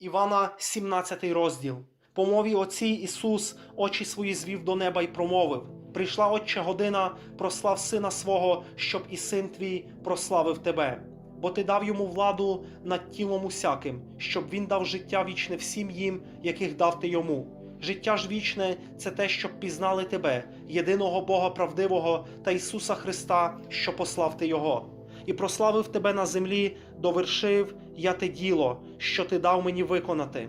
Івана, 17 розділ. По мові Отцій Ісус очі свої звів до неба й промовив: Прийшла Отче година, прослав сина свого, щоб і син твій прославив тебе. Бо ти дав йому владу над тілом усяким, щоб він дав життя вічне всім їм, яких дав ти йому. Життя ж вічне це те, щоб пізнали тебе, єдиного Бога правдивого та Ісуса Христа, що послав ти Його. І прославив тебе на землі, довершив я те діло, що ти дав мені виконати.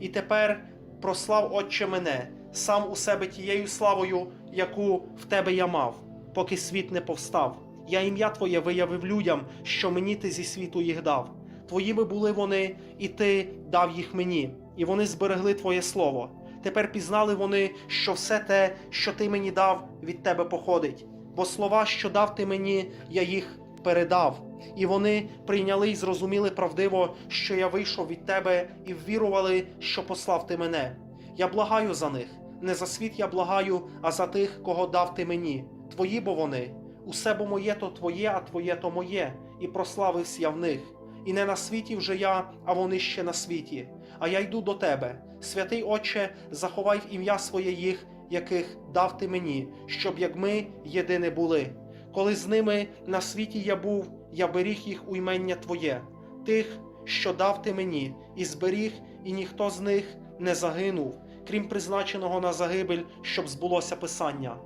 І тепер прослав Отче мене, сам у себе тією славою, яку в тебе я мав, поки світ не повстав. Я ім'я Твоє виявив людям, що мені ти зі світу їх дав. Твоїми були вони, і ти дав їх мені, і вони зберегли Твоє слово. Тепер пізнали вони, що все те, що ти мені дав, від тебе походить. Бо слова, що дав ти мені, я їх передав, і вони прийняли і зрозуміли правдиво, що я вийшов від тебе, і ввірували, що послав ти мене. Я благаю за них, не за світ я благаю, а за тих, кого дав ти мені. Твої бо вони. Усе бо моє то твоє, а твоє то моє, і прославився я в них. І не на світі вже я, а вони ще на світі. А я йду до тебе. Святий Отче, заховай в ім'я своє їх, яких дав ти мені, щоб як ми єдине були. Коли з ними на світі я був, я беріг їх у ймення Твоє, тих, що дав ти мені, і зберіг, і ніхто з них не загинув, крім призначеного на загибель, щоб збулося Писання.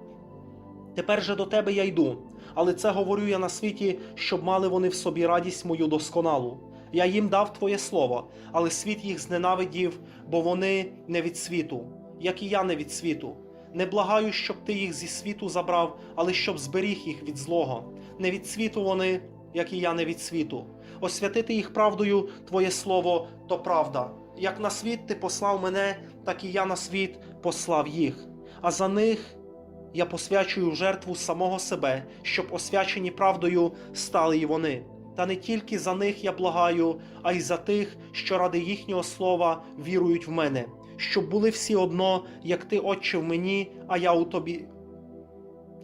Тепер же до тебе я йду, але це говорю я на світі, щоб мали вони в собі радість мою досконалу. Я їм дав Твоє слово, але світ їх зненавидів, бо вони не від світу, як і я не від світу. Не благаю, щоб ти їх зі світу забрав, але щоб зберіг їх від злого. Не від світу вони, як і я не від світу. Освятити їх правдою, Твоє слово то правда. Як на світ ти послав мене, так і я на світ послав їх. А за них я посвячую жертву самого себе, щоб освячені правдою стали й вони. Та не тільки за них я благаю, а й за тих, що ради їхнього слова вірують в мене, щоб були всі одно, як ти, Отче, в мені, а я у тобі.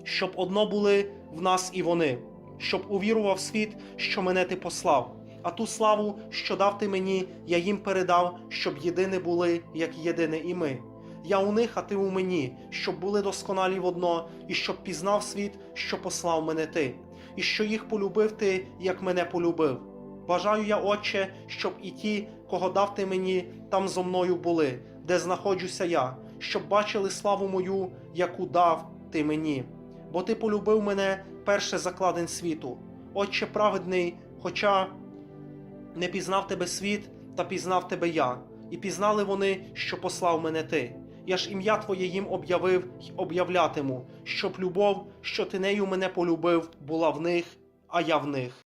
Щоб одно були в нас і вони, щоб увірував світ, що мене ти послав. А ту славу, що дав ти мені, я їм передав, щоб єдине були, як єдине і ми. Я у них, а ти у мені, щоб були досконалі в одно, і щоб пізнав світ, що послав мене ти, і що їх полюбив ти, як мене полюбив. Бажаю я, Отче, щоб і ті, кого дав ти мені, там зо мною були, де знаходжуся я, щоб бачили славу мою, яку дав ти мені. Бо ти полюбив мене перше закладен світу. Отче праведний, хоча не пізнав тебе світ, та пізнав тебе я, і пізнали вони, що послав мене ти. Я ж ім'я Твоє їм об'явив й об'являтиму, щоб любов, що ти нею мене полюбив, була в них, а я в них.